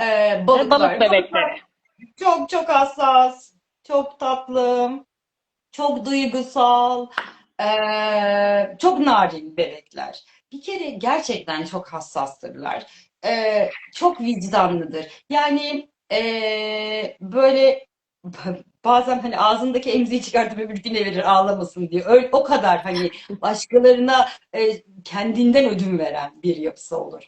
Ee, balıklar. balık bebekleri. çok çok hassas, çok tatlı, çok duygusal, ee, çok narin bebekler. Bir kere gerçekten çok hassastırlar. Ee, çok vicdanlıdır. Yani ee, böyle bazen hani ağzındaki emziği çıkartıp öbürküne verir ağlamasın diye. Öyle, o kadar hani başkalarına e, kendinden ödün veren bir yapısı olur.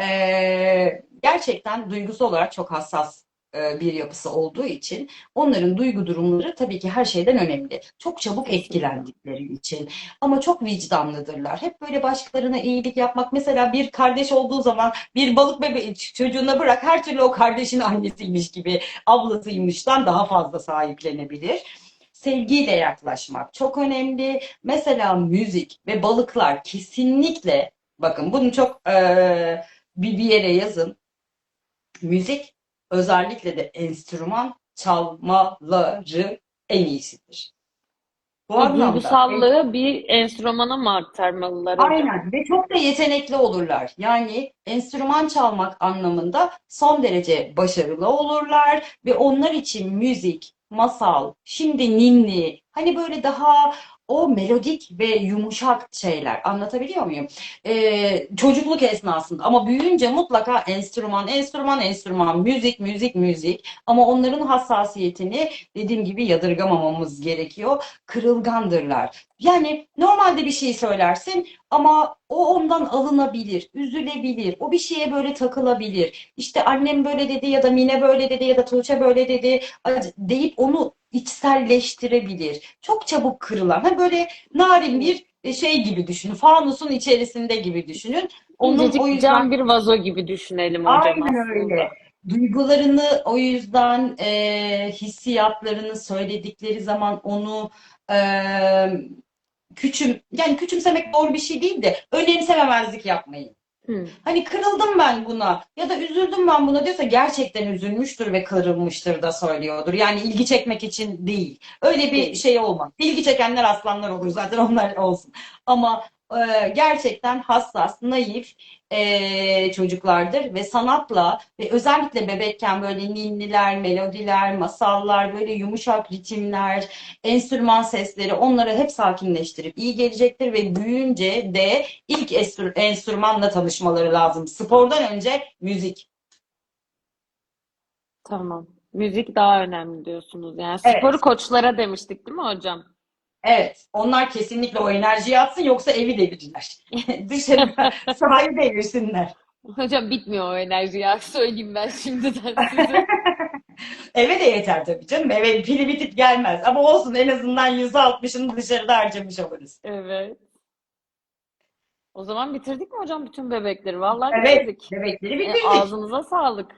Ee, gerçekten duygusal olarak çok hassas e, bir yapısı olduğu için onların duygu durumları tabii ki her şeyden önemli. Çok çabuk etkilendikleri için ama çok vicdanlıdırlar. Hep böyle başkalarına iyilik yapmak. Mesela bir kardeş olduğu zaman bir balık bebeği çocuğuna bırak her türlü o kardeşin annesiymiş gibi ablasıymıştan daha fazla sahiplenebilir. Sevgiyle yaklaşmak çok önemli. Mesela müzik ve balıklar kesinlikle bakın bunu çok bir, bir yere yazın. Müzik özellikle de enstrüman çalmaları en iyisidir. Bu O anlamda duygusallığı bir enstrümana mı aktarmalılar? Aynen ve çok da yetenekli olurlar. Yani enstrüman çalmak anlamında son derece başarılı olurlar ve onlar için müzik, masal, şimdi ninni, hani böyle daha o melodik ve yumuşak şeyler anlatabiliyor muyum? Ee, çocukluk esnasında ama büyüyünce mutlaka enstrüman, enstrüman, enstrüman, müzik, müzik, müzik ama onların hassasiyetini dediğim gibi yadırgamamamız gerekiyor. Kırılgandırlar. Yani normalde bir şey söylersin ama o ondan alınabilir, üzülebilir, o bir şeye böyle takılabilir. İşte annem böyle dedi ya da Mine böyle dedi ya da Tuğçe böyle dedi deyip onu içselleştirebilir. Çok çabuk kırılan, ha böyle narin bir e, şey gibi düşünün, fanusun içerisinde gibi düşünün. Onun o İncecik yüzden cam bir vazo gibi düşünelim hocam aynen öyle. aslında. Duygularını o yüzden e, hissiyatlarını söyledikleri zaman onu e, küçüm yani küçümsemek doğru bir şey değil de önemsememezlik yapmayın. Hmm. Hani kırıldım ben buna ya da üzüldüm ben buna diyorsa gerçekten üzülmüştür ve kırılmıştır da söylüyordur. Yani ilgi çekmek için değil. Öyle bir şey olmaz. İlgi çekenler aslanlar olur zaten onlar olsun. Ama e, gerçekten hassas, naif e, çocuklardır ve sanatla ve özellikle bebekken böyle ninniler, melodiler, masallar, böyle yumuşak ritimler, enstrüman sesleri onları hep sakinleştirip iyi gelecektir ve büyüyünce de ilk enstrü- enstrümanla tanışmaları lazım. Spordan önce müzik. Tamam. Müzik daha önemli diyorsunuz. Yani sporu Evet, koçlara demiştik değil mi hocam? Evet. Onlar kesinlikle o enerjiyi atsın yoksa evi devirirler. Dışarı sahayı devirsinler. Hocam bitmiyor o enerji ya. Söyleyeyim ben şimdiden size. Eve de yeter tabii canım. Eve pili bitip gelmez. Ama olsun en azından %60'ını dışarıda harcamış oluruz. Evet. O zaman bitirdik mi hocam bütün bebekleri? Vallahi Evet, bitirdik. bebekleri E, bitirdik. ağzınıza sağlık.